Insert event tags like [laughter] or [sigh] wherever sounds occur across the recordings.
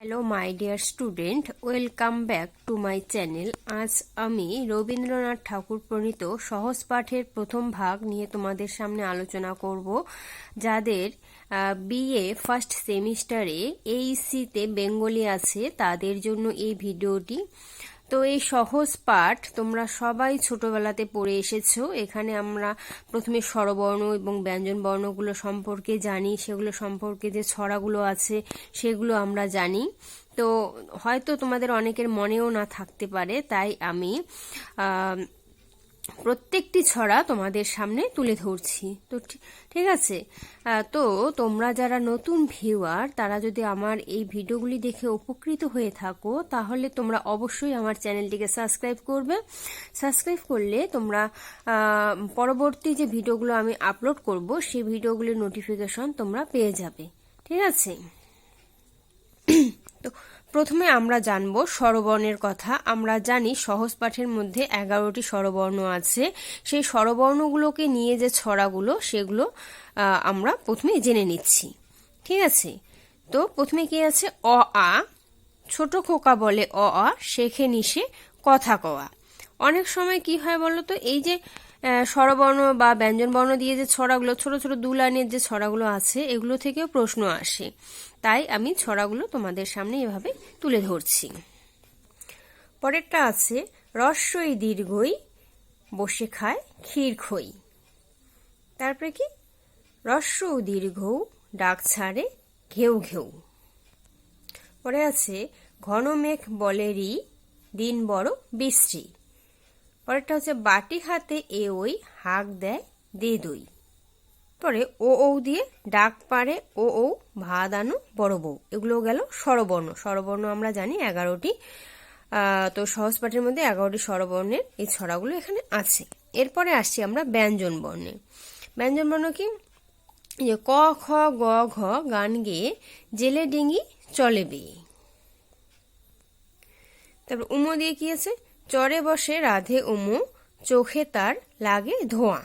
Hello my dear student welcome back to my channel আজ আমি রবীন্দ্রনাথ ঠাকুর প্রণীত সহজ পাঠের প্রথম ভাগ নিয়ে তোমাদের সামনে আলোচনা করব, যাদের বিএ ফার্স্ট সেমিস্টারে এইসিতে বেঙ্গলি আছে, তাদের জন্য এই ভিডিওটি। তো এই সহজ পাঠ তোমরা সবাই ছোটবেলাতে পড়ে এসেছ। এখানে আমরা প্রথমে স্বরবর্ণ এবং ব্যঞ্জন বর্ণগুলো সম্পর্কে জানি, সেগুলো সম্পর্কে যে ছড়াগুলো আছে সেগুলো আমরা জানি। তো হয়তো তোমাদের অনেকের মনেও না থাকতে পারে, তাই আমি প্রত্যেকটি ছড়া তোমাদের সামনে তুলে ধরছি। তো ঠিক আছে? তো তোমরা যারা নতুন ভিউয়ার তারা যদি আমার এই ভিডিওগুলি দেখে উপকৃত হয়ে থাকো, তাহলে তোমরা অবশ্যই আমার চ্যানেলটিকে সাবস্ক্রাইব করবে। সাবস্ক্রাইব করলে তোমরা পরবর্তী যে ভিডিওগুলো আমি আপলোড করব, সেই ভিডিওগুলির নোটিফিকেশন তোমরা পেয়ে যাবে। ঠিক আছে? তো প্রথমে আমরা জানব স্বরবর্ণের কথা। আমরা জানি সহজ পাঠের মধ্যে এগারোটি স্বরবর্ণ আছে। সেই স্বরবর্ণগুলোকে নিয়ে যে ছড়াগুলো, সেগুলো আমরা প্রথমে জেনে নিচ্ছি। ঠিক আছে? তো প্রথমে কি আছে? অ, আ। ছোট খোকা বলে অ, আ, শেখে নিশে, কথা কওয়া। অনেক সময় কি হয় বলো তো, এই যে স্বরবর্ণ বা ব্যঞ্জনবর্ণ দিয়ে যে ছড়াগুলো, ছোট ছোট দু লাইনের যে ছড়াগুলো আছে, এগুলো থেকেও প্রশ্ন আসে। তাই আমি ছড়াগুলো তোমাদের সামনে এভাবে তুলে ধরছি। পরেরটা আছে রস্যই দীর্ঘই, বসে খায় ক্ষীর খই। তারপরে কি? রস্য দীর্ঘ ডাক ছাড়ে ঘেউ ঘেউ। পরে আছে, ঘন মেঘ বলেরই, দিন বড় বিশ্রী। পরেরটা হচ্ছে, বাটি হাতে এ ওই হাক দেয় দে দই। পরে ও ও দিয়ে ডাক পারে ও ভাত আনো বড় বউ। এগুলো গেল স্বরবর্ণ। স্বরবর্ণ আমরা জানি এগারোটি তো সহজ পাঠের মধ্যে এগারোটি স্বরবর্ণের এই ছড়াগুলো এখানে আছে। এরপরে আসছি আমরা ব্যঞ্জন বর্ণে। ব্যঞ্জন বর্ণ কি? যে ক, খ, গ, ঘ, গান গেয়ে জেলে ডিঙ্গি চলে বেয়ে। তারপর উমো দিয়ে কি আছে? চরে বসে রাধে উমু, চোখে তার লাগে ধোঁয়া।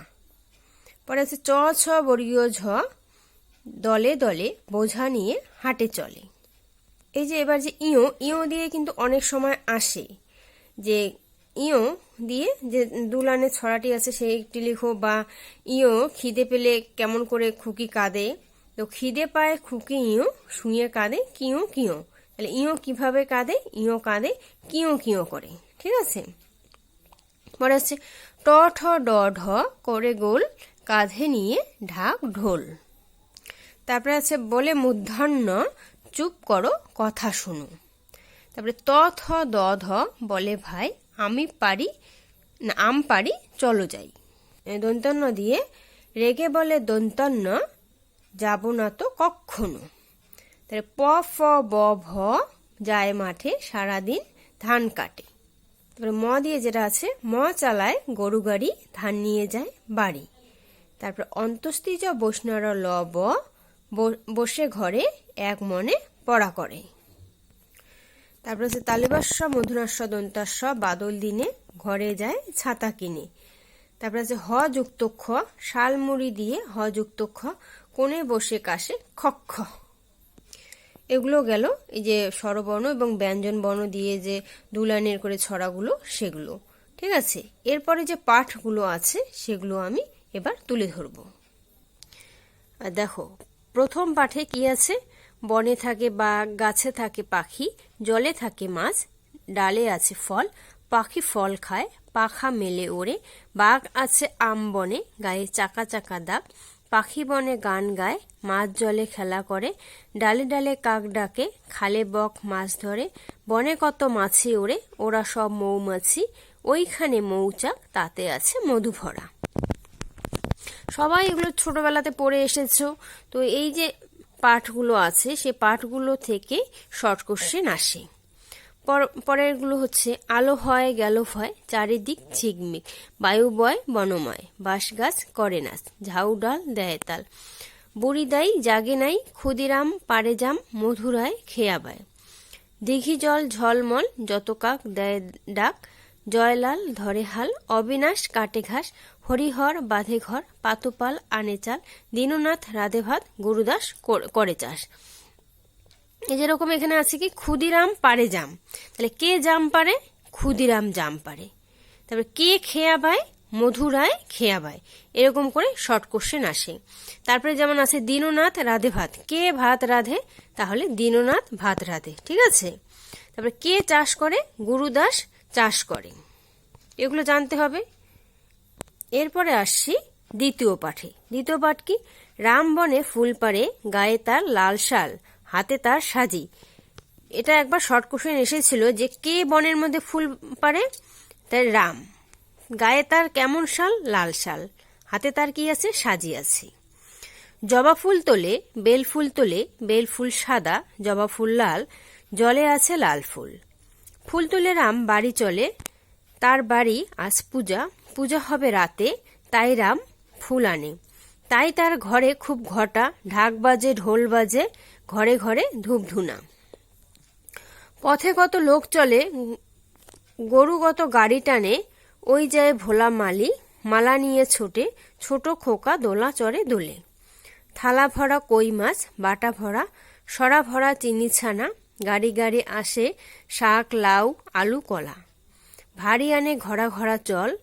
পরে আছে চ, ছ, বর্গীয় ঝ, দলে দলে, বোঝা নিয়ে হাটে চলে। এই যে এবার যে ইও ইও দিয়ে কিন্তু অনেক সময় আসে। যে ইও দিয়ে যে দুলানের ছড়াটি আছে সেই একটি লিখো বা ইও খিদে পেলে কেমন করে খুকি কাঁদে। তো খিদে পায়, খুকি ইও শুয়ে কাঁদে কিও কিও তাহলে ইও কীভাবে কাঁদে ইও কাঁদে কিও কিও করে, ঠিক আছে? পরে হচ্ছে ট, ঠ, ড, ঢ, করে গোল কাঁধে নিয়ে ঢাক ঢোল। তারপরে আছে বলে মূর্ধন্য চুপ করো, কথা শুনো। তারপরে ত, থ, দ, ধ বলে ভাই, আমি পারি, না, আম পারি, চলো যাই। দন্তন্য দিয়ে রেগে বলে দন্তন্য যাব না তো কখনো তাহলে প, ফ, ব, ভ যায় মাঠে সারাদিন ধান কাটে। তারপরে ম দিয়ে যেটা আছে, ম চালায় গরু গাড়ি, ধান নিয়ে যায় বাড়ি। তারপর অন্তস্তিজ বৈষ্ণর ল ব, বসে ঘরে এক মনে পড়া করে। তারপর হচ্ছে তালিবাস্য, মধুনাস্য, দন্তাস্য, বাদল দিনে ঘরে যায় ছাতা কিনে। তারপর আছে হ যুক্ত খ, শালমুড়ি দিয়ে হ যুক্ত খ, কোণে বসে কাশে খক্ষ এগুলো গেল এই যে স্বরবর্ণ এবং ব্যঞ্জন বর্ণ দিয়ে যে দুলাইনের করে ছড়াগুলো সেগুলো, ঠিক আছে? এরপরে যে পাঠগুলো আছে সেগুলো আমি এবার তুলে ধরব। দেখো, প্রথম পাঠে কি আছে? বনে থাকে বাঘ, গাছে থাকে পাখি, জলে থাকে মাছ, ডালে আছে ফল, পাখি ফল খায়, পাখা মেলে ওড়ে, বাঘ আছে আম বনে, গায়ে চাকা চাকা দাগ, পাখি বনে গান গায়, মাছ জলে খেলা করে, ডালে ডালে কাক ডাকে, খালে বক মাছ ধরে, বনে কত মাছি ওড়ে, ওরা সব মৌমাছি, ওইখানে মৌচাক, তাতে আছে মধু ভরা সবাই এগুলো ছোটবেলাতে পড়ে এসেছ। তো এই যে পাঠগুলো আছে সে পাঠগুলো থেকে শর্ট কোশ্চেন আসে। পরেরগুলো হচ্ছে, আলো হয়, গেল ভয়, চারিদিক ঝিকমিক, বায়ু বয়, বনময়, বাঁশ গাছ, করে নাচ ঝাউ ডাল, দেয় তাল। বুড়ি দাই, জাগে নাই, ক্ষুদিরাম পারে জাম মধুরায় খেয়াবায় দিঘি জল, ঝলমল, যত কাক দেয় ডাক, জয়লাল, ধরে হাল, অবিনাশ, কাটে ঘাস হরিহর বাঁধে ঘর পাতুপাল আনে চাল দীননাথ রাধে ভাত গুরুদাস করে চাষ। এই যেরকম এখানে আছে কি, ক্ষুদিরাম পারে জাম। তাহলে কে জাম পারে? ক্ষুদিরাম জাম পারে। তারপরে কে খেয়া পায় মধুরায় খেয়া পায় এরকম করে শর্ট কোশ্চেন আসে। তারপরে যেমন আছে দীননাথ রাধে ভাত কে ভাত রাধে? তাহলে দীননাথ ভাত রাধে। ঠিক আছে? তারপরে কে চাষ করে? গুরুদাস চাষ করে। এগুলো জানতে হবে। এরপরে আসছি দ্বিতীয় পাঠে। দ্বিতীয় পাঠ কি? রাম বনে ফুল পারে গায়ে তার লাল শাল, হাতে তার সাজি। এটা একবার শর্ট কোশ্চেন এসেছিল যে কে বনের মধ্যে ফুল পারে তাই রাম। গায়ে তার কেমন শাল? লাল শাল। হাতে তার কি আছে? সাজি আছে। জবা ফুল তোলে, বেল ফুল তোলে, বেল ফুল সাদা, জবা ফুল লাল, জলে আছে লাল ফুল। ফুল তুলে রাম, বাড়ি চলে। তার বাড়ি আজ পূজা। পূজা হবে রাতে, তাই রাম ফুল আনে। তাই তার ঘরে খুব ঘটা, ঢাক বাজে, ঢোল বাজে, ঘরে ঘরে ধূপধুনা। পথে কত লোক চলে গরুগত গাড়ি টানে, ওই যায় ভোলা মালি, মালা নিয়ে ছোটে, ছোট খোকা দোলা চড়ে দোলে। থালা ভরা কই মাছ, বাটা ভরা, সরা ভরা চিনি ছানা, গাড়ি গাড়ি আসে শাক, লাউ, আলু, কলা। ভারী আনে ঘরা ঘরা চল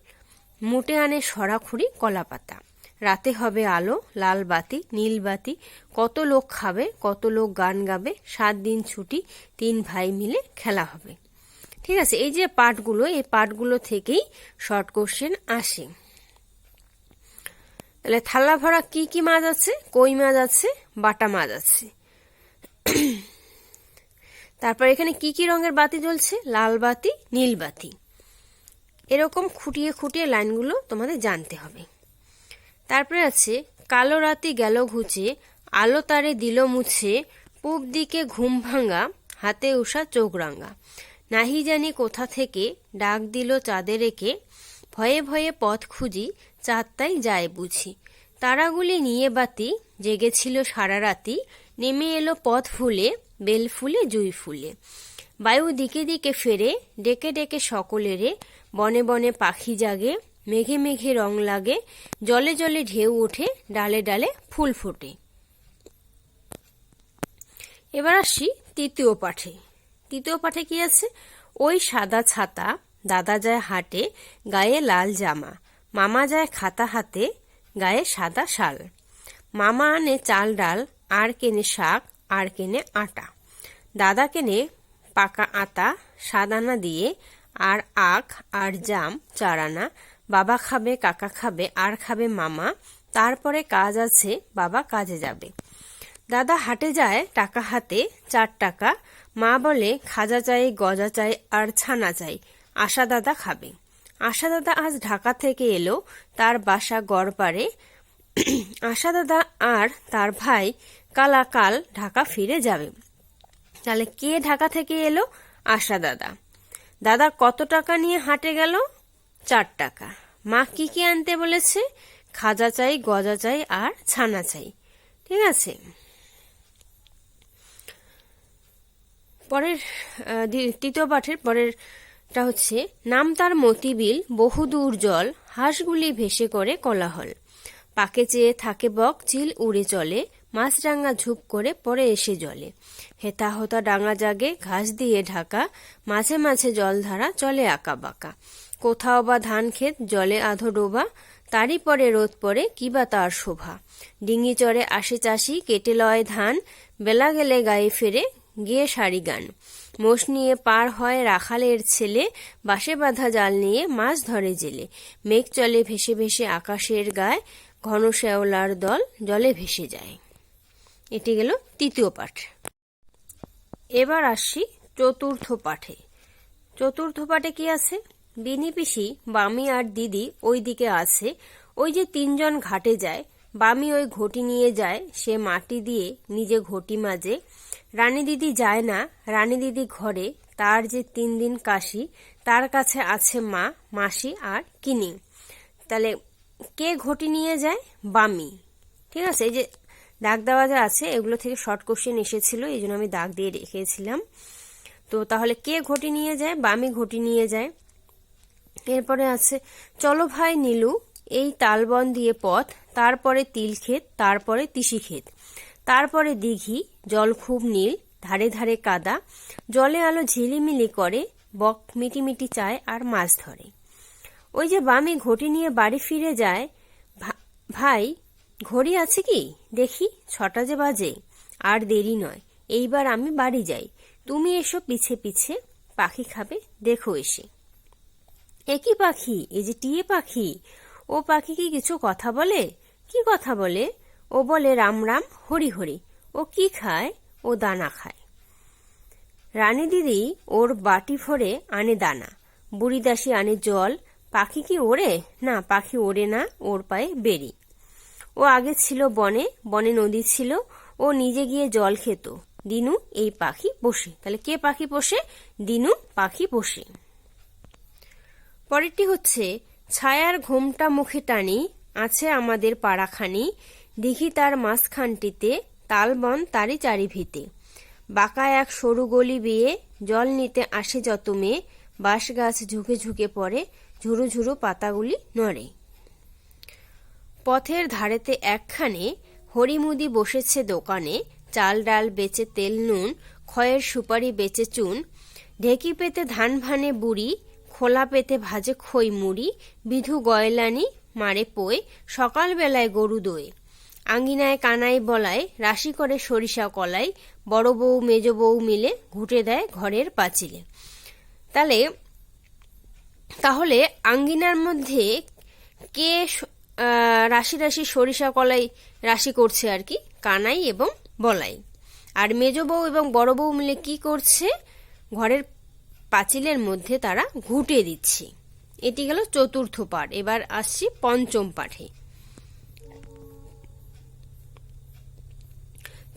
মুটে আনে সরাখুরি কলা পাতা রাতে হবে আলো, লাল বাতি, নীল বাতি। কত লোক খাবে, কত লোক গান গাবে, সাত দিন ছুটি, তিন ভাই মিলে খেলা হবে। ঠিক আছে, এই যে পাঠগুলো, এই পাঠগুলো থেকেই শর্ট কোশ্চেন আসে। তাহলে থালা ভরা কি কি মাছ আছে? কই মাছ আছে? বাটা মাছ আছে। তারপর এখানে কি কি রঙের বাতি জ্বলছে? লাল বাতি, নীল বাতি। এরকম খুঁটিয়ে খুঁটিয়ে লাইনগুলো তোমাদের জানতে হবে। তারপরে আছে, কালো রাতি গেল ঘুচে, আলো তারে দিল মুছে, পূব দিকে ঘুম ভাঙা, হাতে উষা চোখ রাঙা। নাহি জানি কোথা থেকে ডাক দিল চাঁদে রেখে, ভয়ে ভয়ে পথ খুঁজি চাঁদটাই যায় বুঝি। তারাগুলি নিয়ে বাতি, জেগেছিল সারা রাতি, নেমে এলো পথ ফুলে, বেল ফুলে জুই ফুলে। বায়ু দিকে দিকে ফেরে, ডেকে ডেকে সকলেরে বনে বনে পাখি জাগে, মেঘে মেঘে রং লাগে, জলে জলে ঢেউ ওঠে, ডালে ডালে ফুল ফোটে। এবার আসি তৃতীয় পাঠে। তৃতীয় পাঠে কি আছে? ওই সাদা ছাতা, দাদা যায় হাটে, গায়ে লাল জামা, মামা যায় খাতা হাতে, গায়ে সাদা শাল। মামা আনে চাল ডাল, আর কেনে শাক, আর কেনে আটা। দাদা কেনে পাকা আতা, সাদানা দিয়ে আর আখ আর জাম, চারানা, বাবা খাবে, কাকা খাবে, আর খাবে মামা, তারপরে কাজ আছে, বাবা কাজে যাবে। দাদা হাটে যায়, টাকা হাতে, চার টাকা। মা বলে, খাজা চাই, গজা চাই, আর ছানা চাই, আশা দাদা খাবে। আশা দাদা আজ ঢাকা থেকে এলো, তার বাসা গড়পাড়ে আশা দাদা আর তার ভাই কালাকাল ঢাকা ফিরে যাবে। তাহলে কে ঢাকা থেকে এলো? আশা দাদা। দাদা, কত টাকা নিয়ে হাটে গেল? চার টাকা। মা কি কি আনতে বলেছে? খাজা চাই, গজা চাই আর ছানা চাই। ঠিক আছে। পরের তৃতীয় পাঠের পরেরটা হচ্ছে, নাম তার মতিবিল বহুদূর জল, হাঁসগুলি ভেসে করে কলাহল। পাকে চেয়ে থাকে বক চিল উড়ে চলে। মাছরাঙা ঝুপ করে পরে এসে জলে। হেতা হতা ডাঙা জাগে, ঘাস দিয়ে ঢাকা, মাঝে মাঝে জলধারা চলে আঁকা বাঁকা কোথাও বা ধান ক্ষেত, জলে আধো ডোবা, তারই পরে রোদ পড়ে কিবা তার শোভা। ডিঙি চড়ে আসে চাষি, কেটে লয় ধান, বেলা গেলে গায়ে ফেরে গিয়ে সারি গান। মোষ নিয়ে পার হয় রাখালের ছেলে বাসে বাঁধা জাল নিয়ে মাছ ধরে জেলে। মেঘ চলে ভেসে ভেসে আকাশের গায়ে, ঘন শ্যাওলার দল জলে ভেসে যায়। এটি গেল তৃতীয় পাঠ। এবার আসছি চতুর্থ পাঠে। চতুর্থ পাঠে কি আছে? বিনি পিসি, বামি আর দিদি ওই দিকে আছে। ওই যে তিনজন ঘাটে যায়, বামি ওই ঘটি নিয়ে যায়, সে মাটি দিয়ে নিজে ঘটি মাজে। রানী দিদি যায় না, রানী দিদি ঘরে, তার যে তিন দিন কাশি, তার কাছে আছে মা, মাসি আর কিনি। তাহলে কে ঘটি নিয়ে যায়? বামি। ঠিক আছে, এই যে দাগ দেওয়া যা আছে, এগুলো থেকে শর্ট কোশ্চেন এসেছিল, এই জন্য আমি দাগ দিয়ে রেখেছিলাম। তো তাহলে কে ঘটি নিয়ে যায়? বামি ঘটি নিয়ে যায়। এরপরে আছে, চলো ভাই নীলু, এই তালবন দিয়ে পথ, তারপরে তিল ক্ষেত তারপরে তিসি ক্ষেত তারপরে দিঘি, জল খুব নীল, ধারে ধারে কাদা, জলে আলো ঝিলিমিলি করে, বক মিটিমিটি চায় আর মাছ ধরে। ওই যে বামে ঘটি নিয়ে বাড়ি ফিরে যায় ভাই ঘড়ি আছে কি? দেখি, ছটা যে বাজে। আর দেরি নয়। এইবার আমি বাড়ি যাই। তুমি এসো পিছে পিছে। পাখি খাবে, দেখো এসে। একই পাখি? এই যে টিয়ে পাখি। ও পাখি কি কিছু কথা বলে? কি কথা বলে? ও বলে রাম রাম, হরি হরি। ও কি খায়? ও দানা খায়। রানী দিদি ওর বাটি ভরে আনে দানা। বুড়ি দাসী আনে জল। পাখি কি ওড়ে? না, পাখি ওড়ে না, ওর পায়ে বেরি। ও আগে ছিল বনে বনে নদী ছিল। ও নিজে গিয়ে জল খেত। দিনু এই পাখি বসে তাহলে কে পাখি পোষে? দিনু পাখি পোষে। পরেরটি হচ্ছে, ছায়ার ঘোমটা মুখে টানি, আছে আমাদের পাড়াখানি দিঘি তার মাঝখানটিতে তালবন তারই চারিভিতে। বাঁকা এক সরু গলি বিয়ে জল নিতে আসে যত মেয়ে, বাঁশ গাছ ঝুঁকে ঝুঁকে পড়ে, ঝুরু ঝুরু পাতাগুলি নড়ে। পথের ধারেতে একখানে হরিমুদি বসেছে দোকানে, চাল ডাল বেচে তেল নুন খয়ের সুপারি বেচে চুন, ঢেকি পেতে ধান ভানে বুড়ি, খোলা পেতে ভাজে খই মুড়ি, বিধু গয়লানি, মারে পোয়, সকালবেলায় গরু দোয়ে। আঙ্গিনায় কানাই বলায়, রাশি করে সরিষা কলাই, বড় বউ মেজ বউ মিলে ঘুটে দেয় ঘরের পাঁচিলে। তাহলে তাহলে আঙ্গিনার মধ্যে কে রাশি রাশি সরিষা কলাই রাশি করছে আর কি, কানাই এবং বলাই। আর মেজ বউ এবং বড় বউ মিলে কি করছে, ঘরের পাঁচিলের মধ্যে তারা ঘুটে দিচ্ছে। এটি গেল চতুর্থ পাঠ, এবার আসছি পঞ্চম পাঠে।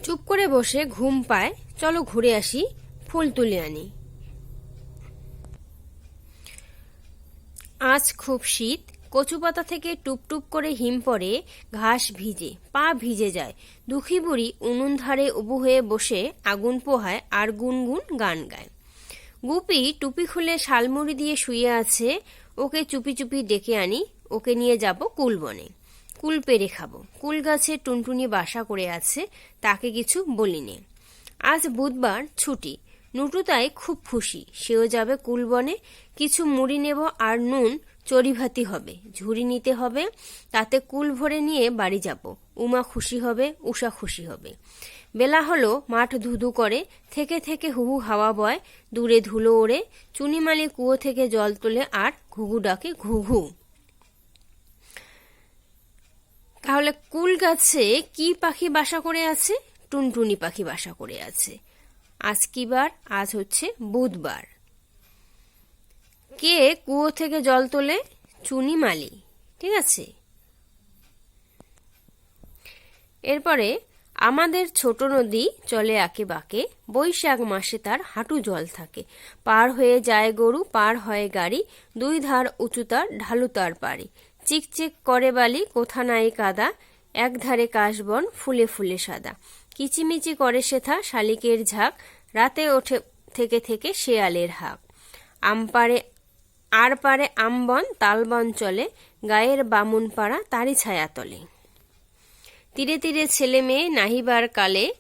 চুপ করে বসে ঘুম পায়, চলো ঘুরে আসি ফুল তুলে আনি। আজ খুব শীত কচু পাতা থেকে টুপটুপ করে হিম পড়ে ঘাস ভিজে, পা ভিজে যায়। দুঃখী বুড়ি উনুন ধারে উবু হয়ে বসে আগুন পোহায় আর গুনগুন গান গায়। গুপি টুপি খুলে শালমুড়ি দিয়ে শুয়ে আছে, ওকে চুপি চুপি ডেকে আনি, ওকে নিয়ে যাব কুলবনে কুল পেরে খাব। কুল গাছে টুনটুনি বাসা করে আছে, তাকে কিছু বলিনি। আজ বুধবার ছুটি। নুটু তাই খুব খুশি, সেও যাবে কুলবনে কিছু মুড়ি নেব আর নুন চড়িভাতি হবে, ঝুড়ি নিতে হবে, তাতে কুল ভরে নিয়ে বাড়ি যাব। উমা খুশি হবে, উষা খুশি হবে। বেলা হলো, মাঠ ধুধু করে, থেকে থেকে হুহু হাওয়া বয়, দূরে ধুলো ওড়ে, চুনিমালি কুয়ো থেকে জল তোলে আর ঘুঘু ডাকে ঘুঘু। তাহলে কুল গাছে কি পাখি বাসা করে আছে? টুনটুনি পাখি বাসা করে আছে। আজ কি বার? আজ হচ্ছে বুধবার। কে কুয়ো থেকে জল তোলে? চুনি মালি। ঠিক আছে? এরপরে, আমাদের ছোট নদী চলে আঁকে বাঁকে। বৈশাখ মাসে তার হাঁটু জল থাকে। পার হয়ে যায় গরু, পার হয় গাড়ি। দুই ধার উঁচু তার ঢালু তার পারে চিকচিক করে বালি, কোথা নাই কাদা। এক ধারে কাশবন ফুলে ফুলে সাদা। কিচিমিচি করে সেথা শালিকের ঝাঁক। রাতে ওঠে, থেকে থেকে শেয়ালের হাক। আমপারে আর পারে আমবন তালবন চলে, গায়ের বামুন পাড়া তারি ছায়া তলে। তীরে তীরে ছেলে মেয়ে নাহিবার কালে,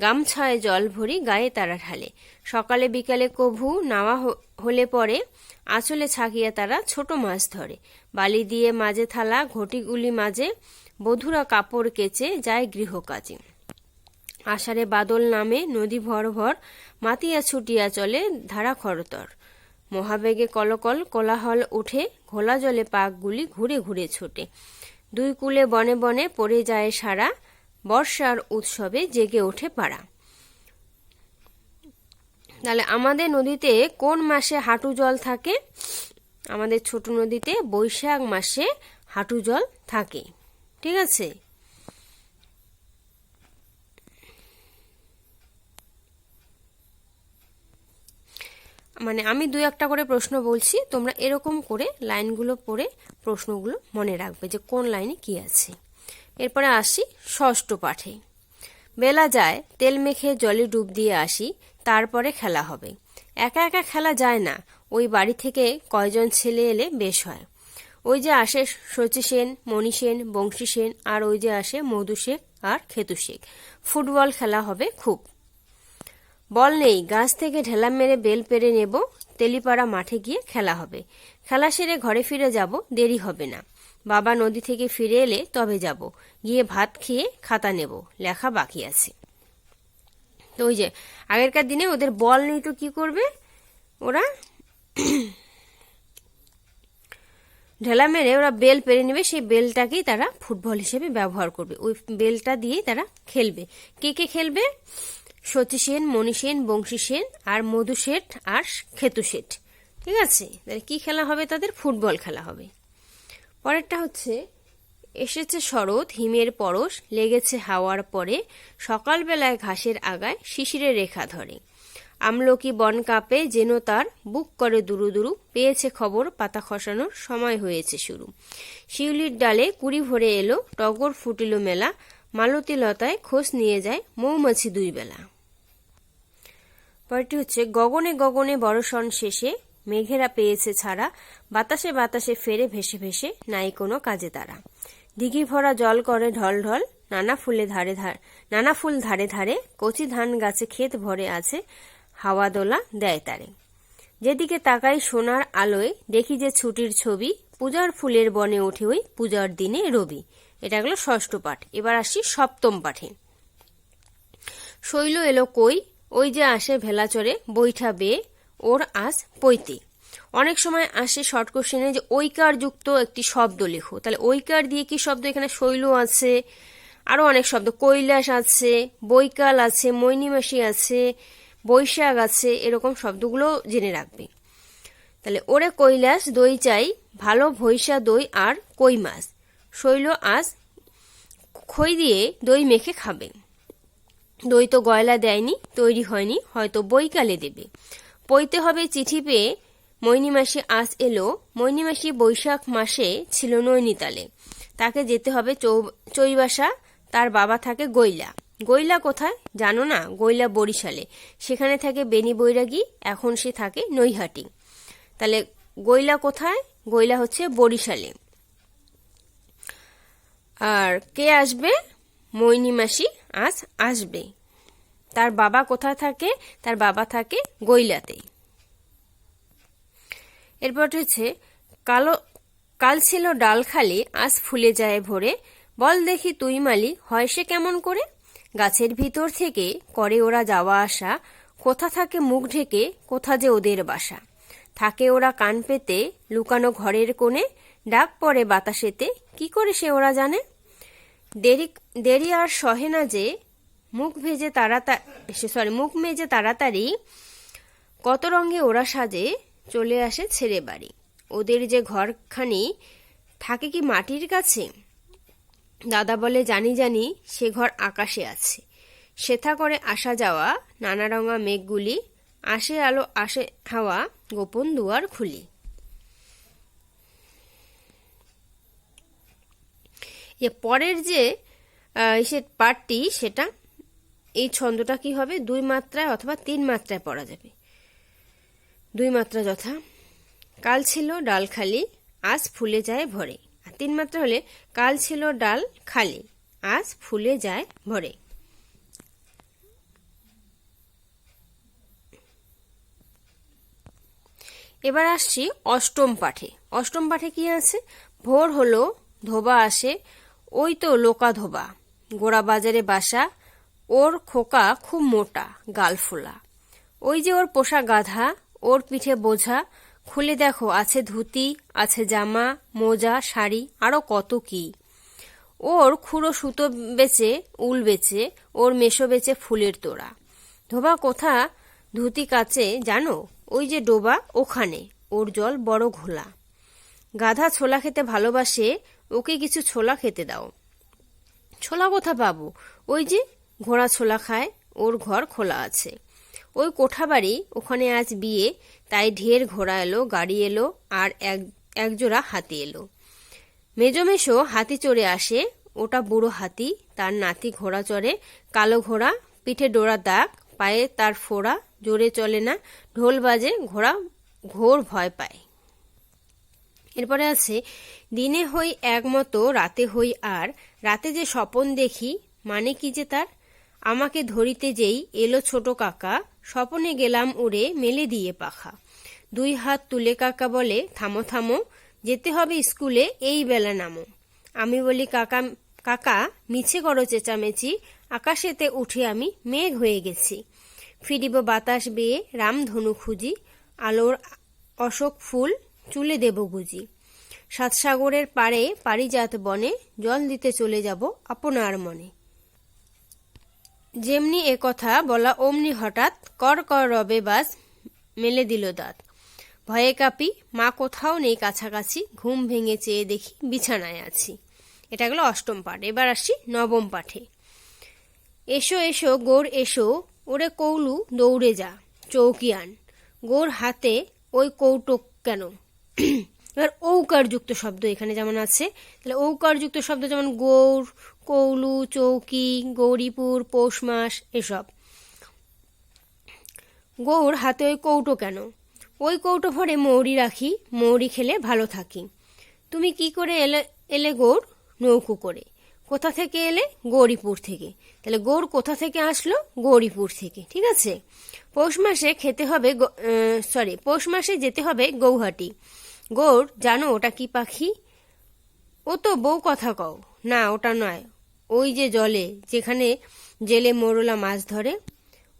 গামছায় জল ভরি গায়ে তারা ঢালে। সকালে বিকালে কভু নাওয়া হলে পরে, আঁচলে ছাকিয়া তারা ছোট মাছ ধরে। বালি দিয়ে মাঝে থালা, ঘটিগুলি মাঝে, বধুরা কাপড় কেচে যায় গৃহকাজে। আষাঢ়ে বাদল নামে, নদী ভর ভর, মাতিয়া ছুটিয়া চলে ধারা খরতর মহাবেগে কলকল কোলাহল উঠে ঘোলা জলে পাকগুলি ঘুরে ঘুরে ছোটে। দুই কূলে বনে বনে পড়ে যায় সারা, বর্ষার উৎসবে জেগে ওঠে পাড়া। তাহলে আমাদের নদীতে কোন মাসে হাঁটু জল থাকে? আমাদের ছোট নদীতে বৈশাখ মাসে হাঁটু জল থাকে। ঠিক আছে? মানে আমি দু একটা করে প্রশ্ন বলছি, তোমরা এরকম করে লাইনগুলো পড়ে প্রশ্নগুলো মনে রাখবে যে কোন লাইনে কি আছে। এরপরে আসি ষষ্ঠ পাঠে। বেলা যায়, তেল মেখে জলে ডুব দিয়ে আসি, তারপরে খেলা হবে। একা একা খেলা যায় না, ওই বাড়ি থেকে কয়জন ছেলে এলে বেশ হয়। ওই যে আসে শচী সেন, মণি সেন, বংশী সেন, আর ওই যে আসে মধু শেখ আর খেতু শেখ। ফুটবল খেলা হবে খুব। বল নেই, গাছ থেকে ঢেলা মেরে বেল পেরে নেব, তেলিপাড়া মাঠে গিয়ে খেলা হবে। খেলা সেরে ঘরে ফিরে যাব, দেরি হবে না। বাবা নদী থেকে ফিরে এলে তবে যাব, গিয়ে ভাত খেয়ে খাতা নেব, লেখা বাকি আছে। তো ওই যে, আগেরকার দিনে ওদের বল নেই তো কি করবে? ওরা ঢেলা মেরে ওরা বেল পেরে নেবে, সেই বেলটাকেই তারা ফুটবল হিসেবে ব্যবহার করবে। ওই বেলটা দিয়েই তারা খেলবে। কে কে খেলবে? সতী সেন, মণি সেন, বংশী সেন আর মধু শেঠ আর খেতু শেঠ ঠিক আছে? তাহলে কি খেলা হবে তাদের? ফুটবল খেলা হবে। পরেরটা হচ্ছে, এসেছে শরৎ, হিমের পরশ, লেগেছে হাওয়ার পরে, সকালবেলায় ঘাসের আগায় শিশিরে রেখা ধরে। আমলকি বন কাঁপে, যেন তার বুক করে দুরু দুরু, পেয়েছে খবর, পাতা খসানোর সময় হয়েছে শুরু। শিউলির ডালে কুড়ি ভরে এলো, টগর ফুটিল মেলা, মালতী লতায় খোঁজ নিয়ে যায় মৌমাছি দুই বেলা পরটি হচ্ছে, গগনে গগনে বড়সন শেষে মেঘেরা পেয়েছে ছাড়া, বাতাসে বাতাসে ফেরে ভেসে ভেসে নাই কোনো কাজে তারা। দিঘি ভরা জল করে ঢল ঢল, নানা ফুলে ধারে ধার, নানা ফুল ধারে ধারে কচি ধান গাছে ক্ষেত ভরে আছে হাওয়া দোলা দেয় তারে। যেদিকে তাকাই সোনার আলোয়, দেখি যে ছুটির ছবি, পূজার ফুলের বনে ওঠে ওই পূজার দিনে রবি। এটা গেল ষষ্ঠ পাঠ, এবার আসি সপ্তম পাঠে। শৈল এলো কই ওই যে আসে ভেলা চড়ে বৈঠা বেয়ে, ওর আজ পৈতে। অনেক সময় আসে শর্ট কোশ্চেনে যে ঐকার যুক্ত একটি শব্দ লেখো। তাহলে ঐকার দিয়ে কি শব্দ? এখানে শৈল আছে, আরও অনেক শব্দ। কৈলাস আছে, বৈকাল আছে মৈনিমাসি আছে, বৈশাখ আছে, এরকম শব্দগুলো জেনে রাখবে। তাহলে ওরে কৈলাস, দই চাই, ভালো ভৈসা দই আর কই মাছ? শৈল আজ খই দিয়ে দই মেখে খাবে। দই তো গয়লা দেয়নি, তৈরি হয়নি, হয়তো বইকালে দেবে। পইতে হবে চিঠি পেয়ে মৈনিমাসি আজ এলো। মৈনিমাসি বৈশাখ মাসে ছিল নৈনিতালে। তাকে যেতে হবে চৈবাসা, তার বাবা থাকে গৈলা। গৈলা কোথায়? জানো না? গৈলা বরিশালে। সেখানে থাকে বেনি বৈরাগী, এখন সে থাকে নৈহাটি। তাহলে গৈলা কোথায়? গৈলা হচ্ছে বরিশালে। আর কে আসবে? মৈনি মাসি আজ আসবে। তার বাবা কোথায় থাকে? তার বাবা থাকে গৈলাতে এরপর হচ্ছে, কালো কাল ছিল ডাল খালি, আজ ফুলে যায় ভরে। বল দেখি তুই মালি, হয় সে কেমন করে? গাছের ভিতর থেকে করে ওরা যাওয়া আসা। কোথা থাকে মুখ ঢেকে, কোথা যে ওদের বাসা। থাকে ওরা কান পেতে, লুকানো ঘরের কোণে। ডাক পড়ে বাতাসেতে, কি করে সে ওরা জানে? দেরি দেরি আর সহে না যে মুখ ভেজে তাড়াতাড়ি সরি মুখ মেজে তাড়াতাড়ি কত রঙে ওরা সাজে চলে আসে ছেড়ে বাড়ি। ওদের যে ঘরখানি থাকে কি মাটির কাছে? দাদা বলে, জানি জানি, সে ঘর আকাশে আছে। সেথা করে আসা যাওয়া, নানা রঙা মেঘগুলি, আসে আলো, আসে হাওয়া, গোপন দুয়ার খুলি। এ পরের যে সে পাঠটি সেটা এই ছন্দটা কি হবে? দুই মাত্রায় অথবা তিন মাত্রায় পড়া যাবে। দুই মাত্রা যথা। কাল ছিল ডাল খালি, আজ ফুলে যায় ভরে। আর তিন মাত্রা হলে কাল ছিল ডাল খালি, আজ ফুলে যায় ভরে। এবার আসছি অষ্টম পাঠে। অষ্টম পাঠে কি আছে? ভোর হলো, ধোবা আসে ওই তো লোকা ধোবা গোড়া বাজারে বাসা, ওর খোকা খুব মোটা, গাল ফোলা। ওই যে ওর পোষা গাধা, ওর পিঠে বোঝা, খুলে দেখো আছে ধুতি, আছে জামা, মোজা, শাড়ি, আরও কত কি। ওর খুঁড়ো সুতো বেচে, উল বেচে, ওর মেশো বেচে ফুলের তোড়া। ধোবা কোথা? ধুতি কাছে জানো? ওই যে ডোবা, ওখানে, ওর জল বড় ঘোলা। গাধা ছোলা খেতে ভালোবাসে ওকে কিছু ছোলা খেতে দাও। ছোলা কোথা পাবো? ওই যে ঘোড়া ছোলা খায়, ওর ঘর খোলা আছে। ওই কোঠাবাড়ি ওখানে আজ বিয়ে, তাই ঢের ঘোড়া এলো, গাড়ি এলো, আর এক, একজোড়া হাতি এলো। মেজমেশো হাতি চড়ে আসে, ওটা বুড়ো হাতি, তার নাতি ঘোড়া চড়ে, কালো ঘোড়া, পিঠে ডোরা দাগ, পায়ে তার ফোড়া, জোরে চলে না, ঢোল বাজে, ঘোড়া ঘোর ভয় পায়। এরপরে আছে, দিনে হই একমতো, রাতে হই আর। রাতে যে স্বপন দেখি মানে কি যে তার? আমাকে ধরিতে যেই, এলো ছোট কাকা। স্বপনে গেলাম উড়ে মেলে দিয়ে পাখা। দুই হাত তুলে কাকা বলে, থামো থামো, যেতে হবে স্কুলে, এই বেলা নামো। আমি বলি, কাকা কাকা, মিছে করো চেঁচামেচি। আকাশেতে উঠে আমি মেঘ হয়ে গেছি। ফিরিব বাতাস বেয়ে, রামধনু খুঁজি। আলোর অশোক ফুল চুলে দেব গুজি সাত সাগরের পাড়ে পারিজাত বনে জল দিতে চলে যাব আপনার মনে। যেমনি এ কথা বলা অমনি হঠাৎ কর কর রবে বাজ মেলে দিল দাঁত। ভয়ে কাঁপি, মা কোথাও নেই কাছাকাছি, ঘুম ভেঙে চেয়ে দেখি বিছানায় আছি। এটা গেল অষ্টম পাঠ, এবার আসি নবম পাঠে। এসো এসো, গোর এসো, ওরে কৌলু দৌড়ে যা চৌকি আন গোর হাতে ওই কৌটো কেন? [clears throat] এবার ঔকারযুক্ত শব্দ এখানে যেমন আছে, তাহলে ঔকারযুক্ত শব্দ যেমন গৌর কৌলু, চৌকি, গৌরীপুর, পৌষ মাস, এসব। গৌর হাতে ওই কৌটো কেন? ওই কৌটো ভরে মৌরি রাখি, মৌরি খেলে ভালো থাকি। তুমি কি করে এলে এলে গৌর নৌকো করে। কোথা থেকে এলে? গৌরীপুর থেকে। তাহলে গৌর কোথা থেকে আসলো? গৌরীপুর থেকে, ঠিক আছে? পৌষ মাসে খেতে হবে সরি পৌষ মাসে যেতে হবে গৌহাটি। গৌর, জানো ওটা কি পাখি? ও তো বউ কথা কও। না, ওটা নয়। ওই যে জলে, যেখানে জেলে মোরলা মাছ ধরে,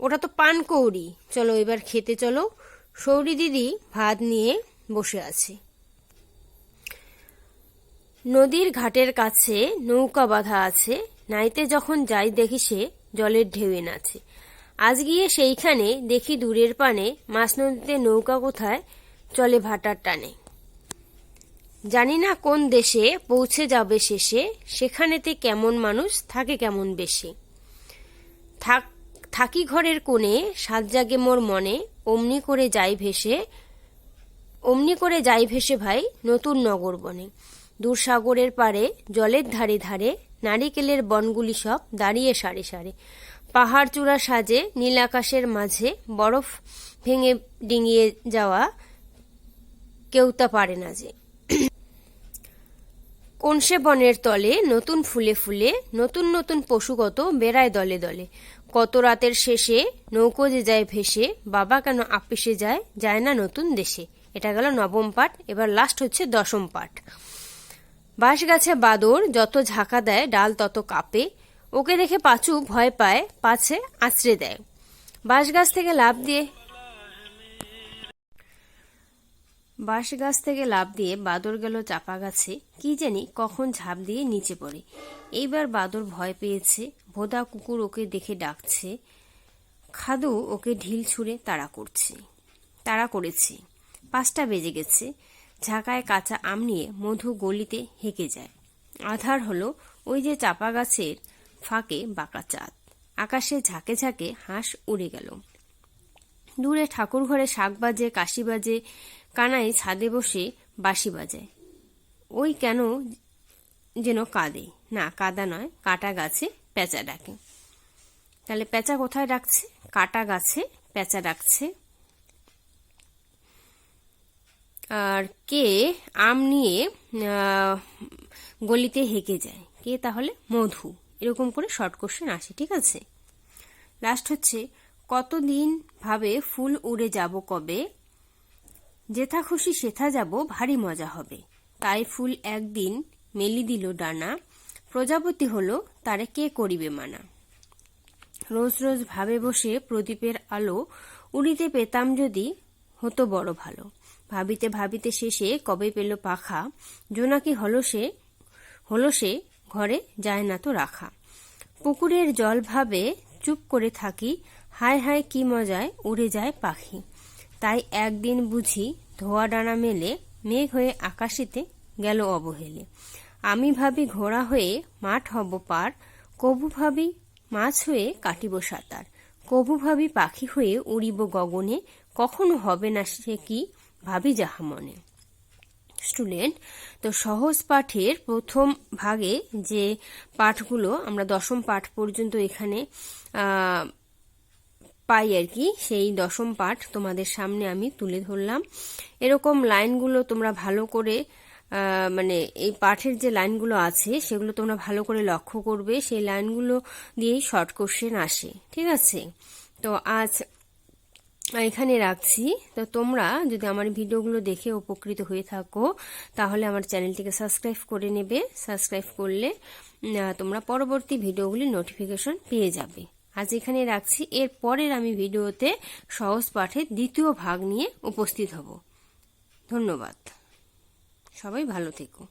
ওটা তো পান কৌড়ি। চলো এবার খেতে চলো। সৌরি দিদি ভাত নিয়ে বসে আছে। নদীর ঘাটের কাছে নৌকা বাঁধা আছে। নাইতে যখন যাই দেখি সে জলের ঢেউয়ে নাচে। আজ গিয়ে সেইখানে দেখি দূরের পানে মাছ নদীতে নৌকা কোথায় চলে ভাটার টানে। জানি না কোন দেশে পৌঁছে যাবে শেষে, সেখানেতে কেমন মানুষ, থাকে কেমন বেশি। থাক, থাকি ঘরের কোণে, সাত জাগে মোর মনে, অমনি করে যাই ভেসে, অমনি করে যাই ভেসে ভাই, নতুন নগর বনে। দূর সাগরের পারে জলের ধারে ধারে, নারিকেলের বনগুলি সব দাঁড়িয়ে সারে সারে। পাহাড় চূড়া সাজে, নীল আকাশের মাঝে, বরফ ভেঙে ডিঙিয়ে যাওয়া, কেউ তা পারে না যে। কোনসে বনের তলে নতুন ফুলে ফুলে, নতুন নতুন পশুগত বেড়ায় দলে দলে। কত রাতের শেষে নৌকো যে যায় ভেসে, বাবা কেন আপিসে যায় যায় না নতুন দেশে? এটা গেল নবম পাঠ, এবার লাস্ট হচ্ছে দশম পাঠ। বাঁশ গাছে বাদর যত ঝাঁকা দেয়, ডাল তত কাঁপে। ওকে দেখে পাঁচু ভয় পায়, পাছে আছড়ে দেয়। বাঁশ গাছ থেকে লাভ দিয়ে বাঁশ গাছ থেকে লাভ দিয়ে বাদর গেল চাপা গাছে। কি জানি কখন ঝাঁপ দিয়ে নিচে পড়ে। এইবার বাদর ভয় পেয়েছে। ভোদা কুকুর ওকে দেখে ডাকছে। খাদু ওকে ঢিল ছুঁড়ে তাড়া করছে। তাড়া করেছে। পাঁচটা বেজে গেছে। ঝাঁকায় কাঁচা আম নিয়ে মধু গলিতে হেঁকে যায়। আধার হলো ওই যে চাপা গাছের ফাঁকে বাঁকা চাঁদ। আকাশে ঝাঁকে ঝাঁকে হাঁস উড়ে গেল। দূরে ঠাকুর ঘরে শাক বাজে, কাশি বাজে কানাই ছাদে বসে বাঁশি বাজায়। ওই কেন যেন কাঁদে। না, কাদা নয়, কাটা গাছে পেঁচা ডাকে। তাহলে পেঁচা কোথায় ডাকছে? কাটা গাছে পেঁচা ডাকছে। আর কে আম নিয়ে গলিতে হেঁকে যায়? কে তাহলে? মধু। এরকম করে শর্ট কোশ্চেন আসে, ঠিক আছে? লাস্ট হচ্ছে, কতদিন ভাবে ফুল উড়ে যাব কবে? যেথা খুশি সেথা যাব, ভারী মজা হবে। তাই ফুল একদিন মেলি দিল ডানা। প্রজাপতি হলো, তারে কে করিবে মানা? রোজ রোজ ভাবে বসে প্রদীপের আলো, উড়িতে পেতাম যদি হতো বড় ভালো। ভাবিতে ভাবিতে শেষে কবে পেল পাখা? জোনাকি হলো সে হলো সে, ঘরে যায় না তো রাখা। পুকুরের জল ভাবে চুপ করে থাকি, হায় হায় কি মজায় উড়ে যায় পাখি। তাই একদিন বুঝি ধোয়া ডানা মেলে মেঘ হয়ে আকাশিতে গেল অবহেলে। আমি ভাবি ঘোড়া হয়ে মাঠ হব পার, কবু ভাবি মাছ হয়ে কাটিব সাঁতার, কবু ভাবি পাখি হয়ে উড়িব গগনে, কখনো হবে না সে কি ভাবি যাহা মনে। স্টুডেন্ট, তো সহজ পাঠের প্রথম ভাগে যে পাঠগুলো, আমরা দশম পাঠ পর্যন্ত এখানে পাই আর কি, সেই দশম পাঠ তোমাদের সামনে আমি তুলে ধরলাম। এরকম লাইনগুলো তোমরা ভালো করে মানে এই পাঠের যে লাইনগুলো আছে, সেগুলো তোমরা ভালো করে লক্ষ্য করবে, সেই লাইনগুলো দিয়েই শর্ট কোশ্চেন আসে, ঠিক আছে? তো আজ এখানে রাখছি। তো তোমরা যদি আমার ভিডিওগুলো দেখে উপকৃত হয়ে থাকো, তাহলে আমার চ্যানেলটিকে সাবস্ক্রাইব করে নেবে। সাবস্ক্রাইব করলে তোমরা পরবর্তী ভিডিওগুলির নোটিফিকেশন পেয়ে যাবে। আজ এখানে রাখছি। এর পরের আমি ভিডিওতে সহজ পাঠের দ্বিতীয় ভাগ নিয়ে উপস্থিত হব। ধন্যবাদ। সবাই ভালো থেকো।